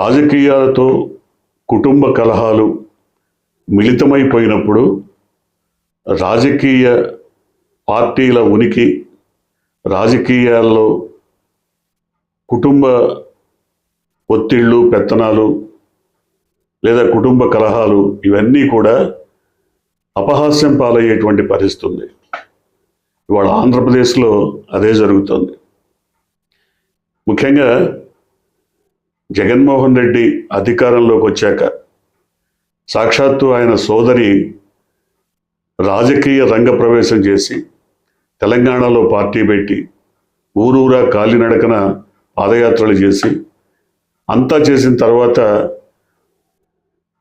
రాజకీయాలతో కుటుంబ కలహాలు మిళితమైపోయినప్పుడు రాజకీయ పార్టీల ఉనికి రాజకీయాల్లో కుటుంబ ఒత్తిళ్ళు పెత్తనాలు లేదా కుటుంబ కలహాలు ఇవన్నీ కూడా అపహాస్యం పాలయ్యేటువంటి పరిస్థితి ఉంది. ఇవాళ ఆంధ్రప్రదేశ్లో అదే జరుగుతుంది. ముఖ్యంగా జగన్మోహన్ రెడ్డి అధికారంలోకి వచ్చాక సాక్షాత్తు ఆయన సోదరి రాజకీయ రంగ ప్రవేశం చేసి తెలంగాణలో పార్టీ పెట్టి ఊరూరా కాలినడకన పాదయాత్రలు చేసి అంతా చేసిన తర్వాత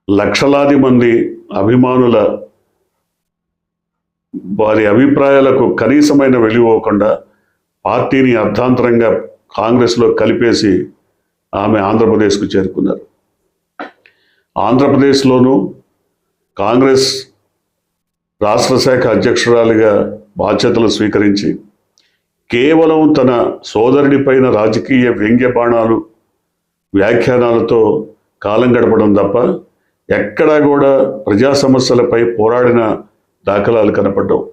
లక్షలాది మంది అభిమానుల వారి అభిప్రాయాలకు కనీసమైన వెలివకుండా పార్టీని అర్ధాంతరంగా కాంగ్రెస్లో కలిపేసి ఆమె ఆంధ్రప్రదేశ్కు చేరుకున్నారు. ఆంధ్రప్రదేశ్లోనూ కాంగ్రెస్ రాష్ట్ర శాఖ అధ్యక్షురాలిగా బాధ్యతలు స్వీకరించి కేవలం తన సోదరుడిపైన రాజకీయ వ్యంగ్య బాణాలు వ్యాఖ్యానాలతో కాలం గడపడం తప్ప ఎక్కడా కూడా ప్రజా సమస్యలపై పోరాడిన దాఖలాలు కనపడ్డావు.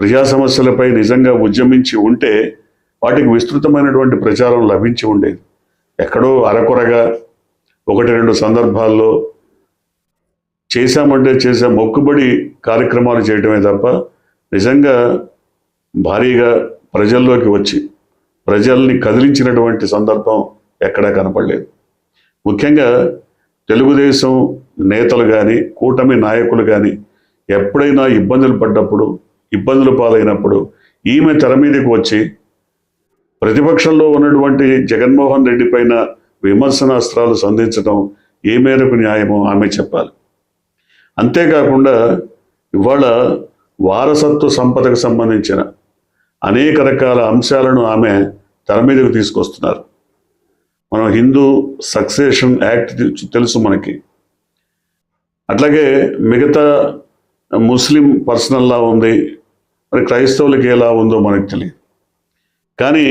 ప్రజా సమస్యలపై నిజంగా ఉద్యమించి ఉంటే వాటికి విస్తృతమైనటువంటి ప్రచారం లభించి ఉండేది. ఎక్కడో అరకొరగా ఒకటి రెండు సందర్భాల్లో చేశామంటే చేసే మొక్కుబడి కార్యక్రమాలు చేయటమే తప్ప నిజంగా భారీగా ప్రజల్లోకి వచ్చి ప్రజల్ని కదిలించినటువంటి సందర్భం ఎక్కడా కనపడలేదు. ముఖ్యంగా తెలుగుదేశం నేతలు కానీ కూటమి నాయకులు కానీ ఎప్పుడైనా ఇబ్బందులు పడ్డప్పుడు ఇబ్బందులు పాలైనప్పుడు ఈమె తెర మీదకి వచ్చి ప్రతిపక్షంలో ఉన్నటువంటి జగన్మోహన్ రెడ్డి పైన విమర్శనాస్త్రాలు సంధించడం ఏ మేరకు న్యాయమో ఆమె చెప్పాలి. అంతేకాకుండా ఇవాళ వారసత్వ సంపదకు సంబంధించిన అనేక రకాల అంశాలను ఆమె తెర మీదకు తీసుకొస్తున్నారు. మనం హిందూ సక్సెషన్ యాక్ట్ తెలుసు మనకి. అట్లాగే మిగతా ముస్లిం పర్సనల్లా ఉంది మరి క్రైస్తవులకి ఎలా ఉందో మనకు తెలియదు. కానీ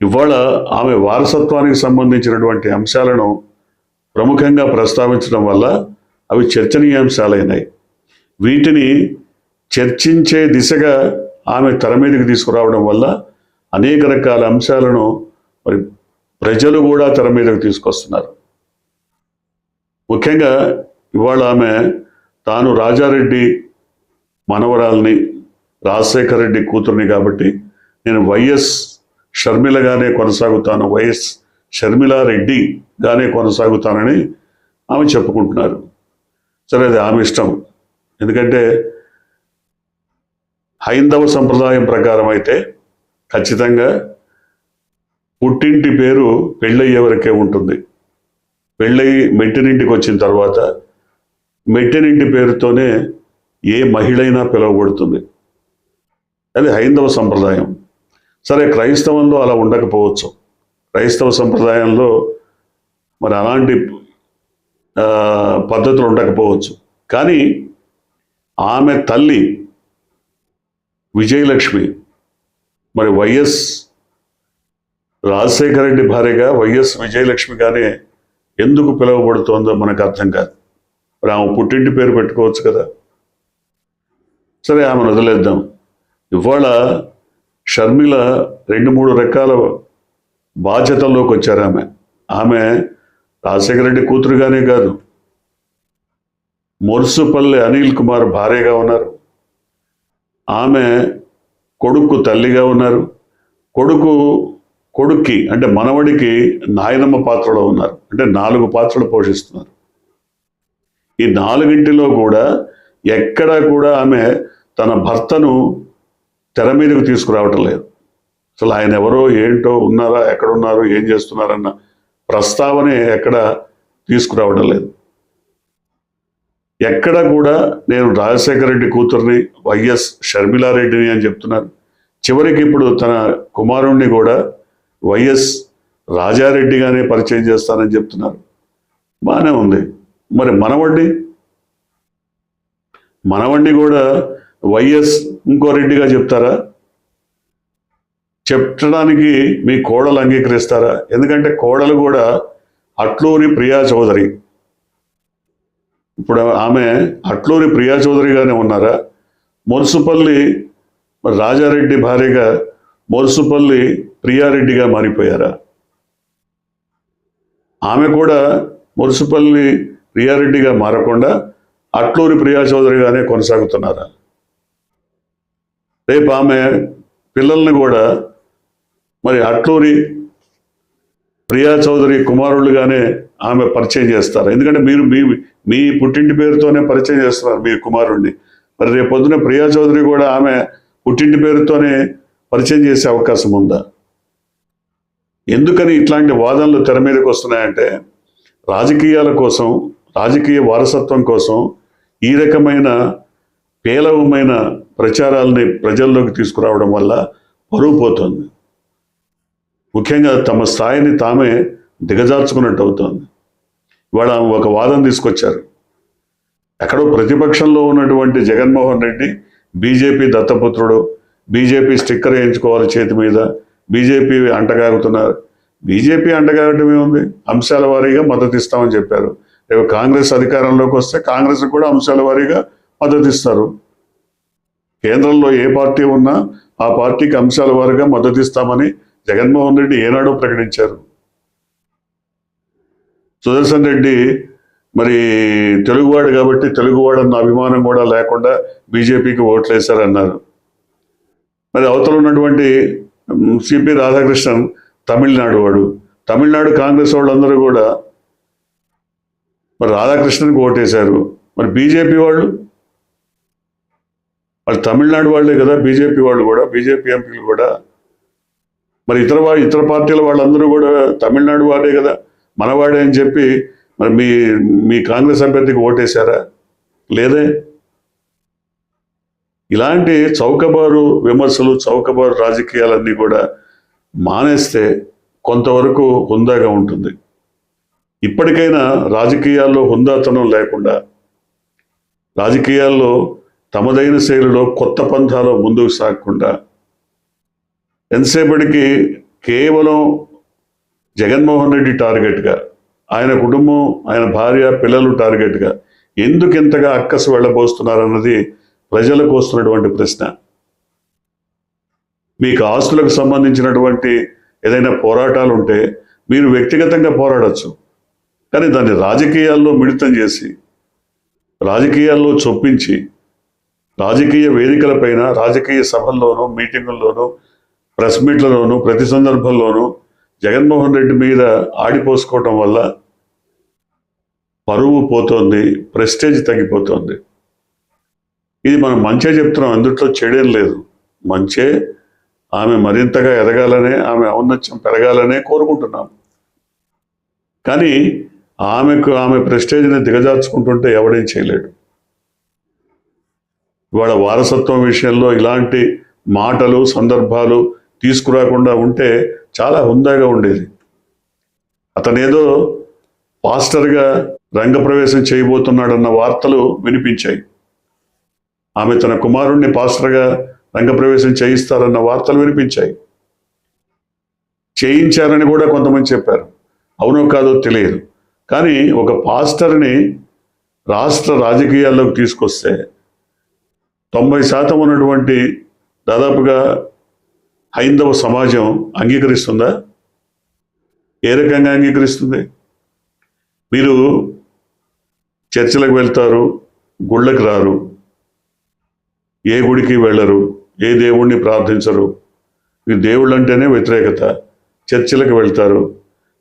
ఇవాళ ఆమె వారసత్వానికి సంబంధించినటువంటి అంశాలను ప్రముఖంగా ప్రస్తావించడం వల్ల అవి చర్చనీయాంశాలైనాయి. వీటిని చర్చించే దిశగా ఆమె తెర మీదకి తీసుకురావడం వల్ల అనేక రకాల అంశాలను మరి ప్రజలు కూడా తెర మీదకు తీసుకొస్తున్నారు. ముఖ్యంగా ఇవాళ ఆమె తాను రాజారెడ్డి మనవరాల్ని రాజశేఖర రెడ్డి కూతుర్ని కాబట్టి నేను వైఎస్ షర్మిలగానే కొనసాగుతాను వైఎస్ షర్మిలారెడ్డిగానే కొనసాగుతానని ఆమె చెప్పుకుంటున్నారు. సరే అది ఆమె ఇష్టం. ఎందుకంటే హైందవ సంప్రదాయం ప్రకారం అయితే ఖచ్చితంగా పుట్టింటి పేరు పెళ్ళయ్యే వరకే ఉంటుంది. పెళ్ళయి మెట్టినింటికి వచ్చిన తర్వాత మెట్టినింటి పేరుతోనే ఏ మహిళైనా పిలువబడుతుంది. అది హైందవ సంప్రదాయం. సరే క్రైస్తవంలో అలా ఉండకపోవచ్చు. క్రైస్తవ సంప్రదాయంలో మరి అలాంటి పద్ధతులు ఉండకపోవచ్చు. కానీ ఆమె తల్లి విజయలక్ష్మి మరి వైఎస్ రాజశేఖర రెడ్డి భార్యగా వైఎస్ విజయలక్ష్మిగానే ఎందుకు పిలువబడుతోందో మనకు అర్థం కాదు. మరి ఆమె పుట్టింటి పేరు పెట్టుకోవచ్చు కదా. సరే ఆమెను వదిలేద్దాం. ఇవాళ షర్మిల రెండు మూడు రకాల బాధ్యతల్లోకి వచ్చారు ఆమె. ఆమె రాజశేఖర రెడ్డి కూతురుగానే కాదు మొరుసుపల్లి అనిల్ కుమార్ భార్యగా ఉన్నారు. ఆమె కొడుకు తల్లిగా ఉన్నారు. కొడుకు కొడుక్కి అంటే మనవడికి నాయనమ్మ పాత్రలో ఉన్నారు. అంటే నాలుగు పాత్రలు పోషిస్తున్నారు. ఈ నాలుగింటిలో కూడా ఎక్కడా కూడా ఆమె తన భర్తను తెర మీదకు తీసుకురావటం లేదు. అసలు ఆయన ఎవరో ఏంటో ఉన్నారా ఎక్కడున్నారో ఏం చేస్తున్నారన్న ప్రస్తావనే ఎక్కడ తీసుకురావడం లేదు. ఎక్కడ కూడా నేను రాజశేఖర రెడ్డి కూతుర్ని వైఎస్ షర్మిలారెడ్డిని అని చెప్తున్నారు. చివరికి ఇప్పుడు తన కుమారుణ్ణి కూడా వైఎస్ రాజారెడ్డిగానే పరిచయం చేస్తానని చెప్తున్నారు. బాగానే ఉంది. మరి మనవడ్డి మనవణ్ణి కూడా వైఎస్ ఇంకో రెడ్డిగా చెప్తారా? చెప్పడానికి మీ కోడలు అంగీకరిస్తారా? ఎందుకంటే కోడలు కూడా అట్లూరి ప్రియా చౌదరి. ఇప్పుడు ఆమె అట్లూరి ప్రియా చౌదరిగానే ఉన్నారా? మురుసుపల్లి రాజారెడ్డి భార్యగా మురుసుపల్లి ప్రియారెడ్డిగా మారిపోయారా? ఆమె కూడా మురుసుపల్లి ప్రియారెడ్డిగా మారకుండా అట్లూరి ప్రియా చౌదరిగానే కొనసాగుతున్నారా? రేపు ఆమె పిల్లల్ని కూడా మరి అట్లూరి ప్రియా చౌదరి కుమారులుగానే ఆమె పరిచయం చేస్తారు. ఎందుకంటే మీరు మీ మీ పుట్టింటి పేరుతోనే పరిచయం చేస్తున్నారు మీ కుమారుడిని మరి రేపు పొద్దున ప్రియా చౌదరి కూడా ఆమె పుట్టింటి పేరుతోనే పరిచయం చేసే అవకాశం ఉందా? ఎందుకని ఇట్లాంటి వాదనలు తెర మీదకి వస్తున్నాయంటే రాజకీయాల కోసం రాజకీయ వారసత్వం కోసం ఈ రకమైన పేలవమైన ప్రచారాలని ప్రజల్లోకి తీసుకురావడం వల్ల పరువు పోతుంది. ముఖ్యంగా తమ స్థాయిని తామే దిగజార్చుకున్నట్టు అవుతోంది. ఇవాళ ఒక వాదన తీసుకొచ్చారు. ఎక్కడో ప్రతిపక్షంలో ఉన్నటువంటి జగన్మోహన్ రెడ్డి బీజేపీ దత్తపుత్రుడు బీజేపీ స్టిక్కర్ వేయించుకోవాలి చేతి మీద బీజేపీ అంటగాగుతున్నారు. బీజేపీ అంటగాగటమే ఉంది అంశాల వారీగా మద్దతు ఇస్తామని చెప్పారు. రేపు కాంగ్రెస్ అధికారంలోకి వస్తే కాంగ్రెస్ కూడా అంశాల వారీగా మద్దతు ఇస్తారు. కేంద్రంలో ఏ పార్టీ ఉన్నా ఆ పార్టీకి అంశాల వారుగా మద్దతు ఇస్తామని జగన్మోహన్ రెడ్డి ఏనాడో ప్రకటించారు. సుదర్శన్ రెడ్డి మరి తెలుగువాడు కాబట్టి తెలుగువాడన్న అభిమానం కూడా లేకుండా బీజేపీకి ఓట్లేశారన్నారు. మరి అవతల ఉన్నటువంటి సిపి రాధాకృష్ణన్ తమిళనాడు వాడు. తమిళనాడు కాంగ్రెస్ వాళ్ళందరూ కూడా మరి రాధాకృష్ణన్కి ఓటేశారు. మరి బీజేపీ వాళ్ళు వాళ్ళు తమిళనాడు వాళ్ళే కదా బీజేపీ వాళ్ళు కూడా బీజేపీ ఎంపీలు కూడా. మరి ఇతర వా- ఇతర పార్టీల వాళ్ళందరూ కూడా తమిళనాడు వాడే కదా మనవాడే అని చెప్పి మరి మీ మీ కాంగ్రెస్ అభ్యర్థికి ఓటేశారా? లేదే. ఇలాంటి చౌకబారు విమర్శలు చౌకబారు రాజకీయాలన్నీ కూడా మానేస్తే కొంతవరకు హుందాగా ఉంటుంది. ఇప్పటికైనా రాజకీయాల్లో హుందాతనం లేకుండా రాజకీయాల్లో తమదైన శైలిలో కొత్త పంథాలో ముందుకు సాగకుండా ఎంతసేపటికి కేవలం జగన్మోహన్ రెడ్డి టార్గెట్గా ఆయన కుటుంబం ఆయన భార్య పిల్లలు టార్గెట్గా ఎందుకు ఇంతగా అక్కసు వెళ్ళబోస్తున్నారన్నది ప్రజలకు వస్తున్నటువంటి ప్రశ్న. మీకు ఆస్తులకు సంబంధించినటువంటి ఏదైనా పోరాటాలు ఉంటే మీరు వ్యక్తిగతంగా పోరాడచ్చు. కానీ దాన్ని రాజకీయాల్లో మిళితం చేసి రాజకీయాల్లో చొప్పించి రాజకీయ వేదికలపైన రాజకీయ సభల్లోనూ మీటింగుల్లోనూ ప్రెస్ మీట్లలోనూ ప్రతి సందర్భంలోనూ జగన్మోహన్ రెడ్డి మీద ఆడిపోసుకోవటం వల్ల పరువు పోతోంది ప్రెస్టేజ్ తగ్గిపోతోంది. ఇది మనం మంచే చెప్తున్నాం అందుట్లో చెడేం లేదు. మంచే ఆమె మరింతగా ఎదగాలనే ఆమె ఔన్నత్యం పెరగాలనే కోరుకుంటున్నాం. కానీ ఆమెకు ఆమె ప్రెస్టేజ్ని దిగజార్చుకుంటుంటే ఎవడేం చేయలేడు. ఇవాళ వారసత్వం విషయంలో ఇలాంటి మాటలు సందర్భాలు తీసుకురాకుండా ఉంటే చాలా హుందాగా ఉండేది. అతనేదో పాస్టర్గా రంగప్రవేశం చేయబోతున్నాడన్న వార్తలు వినిపించాయి. ఆమె తన కుమారుణ్ణి పాస్టర్గా రంగప్రవేశం చేయిస్తారన్న వార్తలు వినిపించాయి. చేయించారని కూడా కొంతమంది చెప్పారు. అవునో కాదో తెలియదు. కానీ ఒక పాస్టర్ని రాష్ట్ర రాజకీయాల్లోకి తీసుకొస్తే తొంభై శాతం ఉన్నటువంటి దాదాపుగా హైందవ సమాజం అంగీకరిస్తుందా? ఏ రకంగా అంగీకరిస్తుంది? మీరు చర్చిలకు వెళ్తారు గుళ్ళకి రారు ఏ గుడికి వెళ్ళరు ఏ దేవుణ్ణి ప్రార్థించరు మీరు దేవుళ్ళు అంటేనే వ్యతిరేకత చర్చిలకు వెళ్తారు.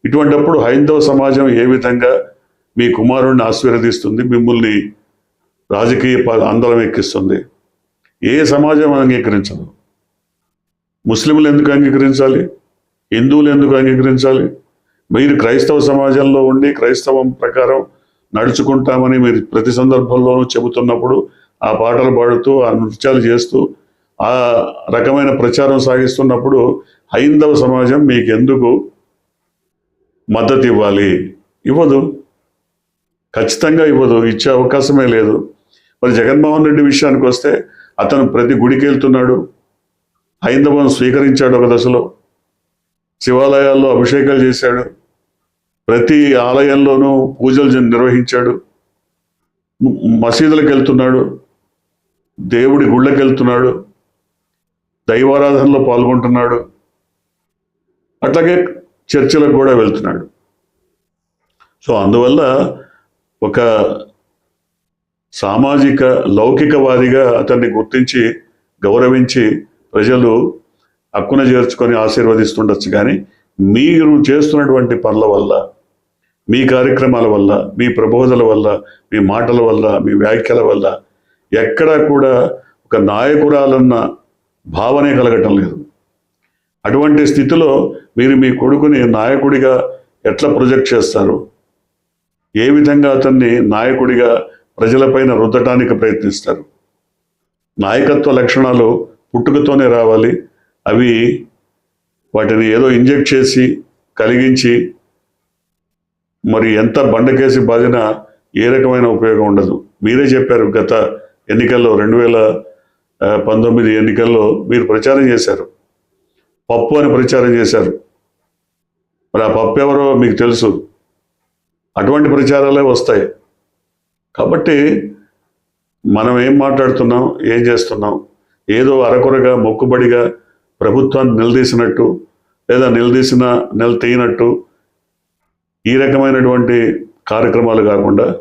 ఇటువంటప్పుడు హైందవ సమాజం ఏ విధంగా మీ కుమారుణ్ణి ఆశీర్వదిస్తుంది మిమ్మల్ని రాజకీయ ఆందోళన ఎక్కిస్తుంది? ఏ సమాజం అంగీకరించదు? ముస్లింలు ఎందుకు అంగీకరించాలి? హిందువులు ఎందుకు అంగీకరించాలి? మీరు క్రైస్తవ సమాజంలో ఉండి క్రైస్తవం ప్రకారం నడుచుకుంటామని మీరు ప్రతి సందర్భంలోనూ చెబుతున్నప్పుడు ఆ పాటలు పాడుతూ ఆ నృత్యాలు చేస్తూ ఆ రకమైన ప్రచారం సాగిస్తున్నప్పుడు హైందవ సమాజం మీకు ఎందుకు మద్దతు ఇవ్వాలి ఇవ్వదు. ఖచ్చితంగా ఇవ్వదు. ఇచ్చే అవకాశమే లేదు. మరి జగన్మోహన్ రెడ్డి విషయానికి వస్తే అతను ప్రతి గుడికి వెళ్తున్నాడు హైందవం స్వీకరించాడు ఒక దశలో. శివాలయాల్లో అభిషేకాలు చేశాడు. ప్రతి ఆలయంలోనూ పూజలు నిర్వహించాడు. మసీదులకు వెళ్తున్నాడు దేవుడి గుళ్ళకి వెళ్తున్నాడు దైవారాధనలో పాల్గొంటున్నాడు. అట్లాగే చర్చిలకు కూడా వెళ్తున్నాడు. సో అందువల్ల ఒక సామాజిక లౌకికవాదిగా అతన్ని గుర్తించి గౌరవించి ప్రజలు హక్కున చేర్చుకొని ఆశీర్వదిస్తుండొచ్చు కానీ మీరు చేస్తున్నటువంటి పనుల వల్ల మీ కార్యక్రమాల వల్ల మీ ప్రబోధల వల్ల మీ మాటల వల్ల మీ వ్యాఖ్యల వల్ల ఎక్కడా కూడా ఒక నాయకురాలన్న భావనే కలగటం లేదు. అటువంటి స్థితిలో మీరు మీ కొడుకుని నాయకుడిగా ఎట్లా ప్రొజెక్ట్ చేస్తారు? ఏ విధంగా అతన్ని నాయకుడిగా ప్రజలపైన రుద్దటానికి ప్రయత్నిస్తారు. నాయకత్వ లక్షణాలు పుట్టుకతోనే రావాలి. అవి వాటిని ఏదో ఇంజెక్ట్ చేసి కలిగించి మరి ఎంత బండకేసి బాధినా ఏ రకమైన ఉపయోగం ఉండదు. మీరే చెప్పారు గత ఎన్నికల్లో రెండు వేల పంతొమ్మిది ఎన్నికల్లో మీరు ప్రచారం చేశారు. పప్పు అని ప్రచారం చేశారు. మరి ఆ పప్పు ఎవరో మీకు తెలుసు. అటువంటి ప్రచారాలే వస్తాయి. కాబట్టి మనం ఏం మాట్లాడుతున్నాం ఏం చేస్తున్నాం? ఏదో అరకొరగా మొక్కుబడిగా ప్రభుత్వాన్ని నిలదీసినట్టు లేదా నిలదీసిన నిలతీయనట్టు ఈ రకమైనటువంటి కార్యక్రమాలు కాకుండా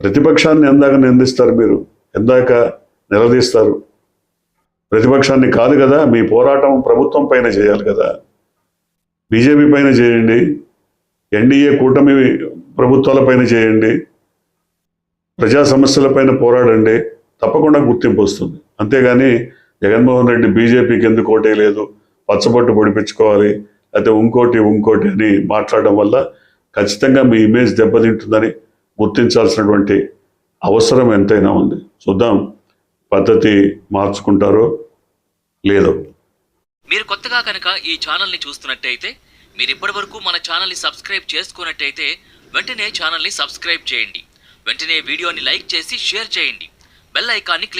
ప్రతిపక్షాన్ని ఎందాక నిందిస్తారు మీరు ఎందాక నిలదీస్తారు. ప్రతిపక్షాన్ని కాదు కదా మీ పోరాటం ప్రభుత్వం పైన చేయాలి కదా. బీజేపీ పైన చేయండి ఎన్డీఏ కూటమి ప్రభుత్వాల పైన చేయండి ప్రజా సమస్యలపైన పోరాడండి తప్పకుండా గుర్తింపు వస్తుంది. అంతేగాని జగన్మోహన్ రెడ్డి బీజేపీకి ఎందుకు ఓటే లేదు పచ్చబొట్టు పొడిపించుకోవాలి అయితే ఇంకోటి ఇంకోటి అని మాట్లాడడం వల్ల ఖచ్చితంగా మీ ఇమేజ్ దెబ్బతింటుందని గుర్తించాల్సినటువంటి అవసరం ఎంతైనా ఉంది. చూద్దాం పద్ధతి మార్చుకుంటారో లేదో. మీరు కొత్తగా కనుక ఈ ఛానల్ని చూస్తున్నట్టయితే మీరు ఇప్పటివరకు మన ఛానల్ని సబ్స్క్రైబ్ చేసుకున్నట్టయితే వెంటనే ఛానల్ని సబ్స్క్రైబ్ చేయండి. వెంటనే వీడియోని లైక్ చేసి షేర్ చేయండి. బెల్ ఐకాన్ని క్లిక్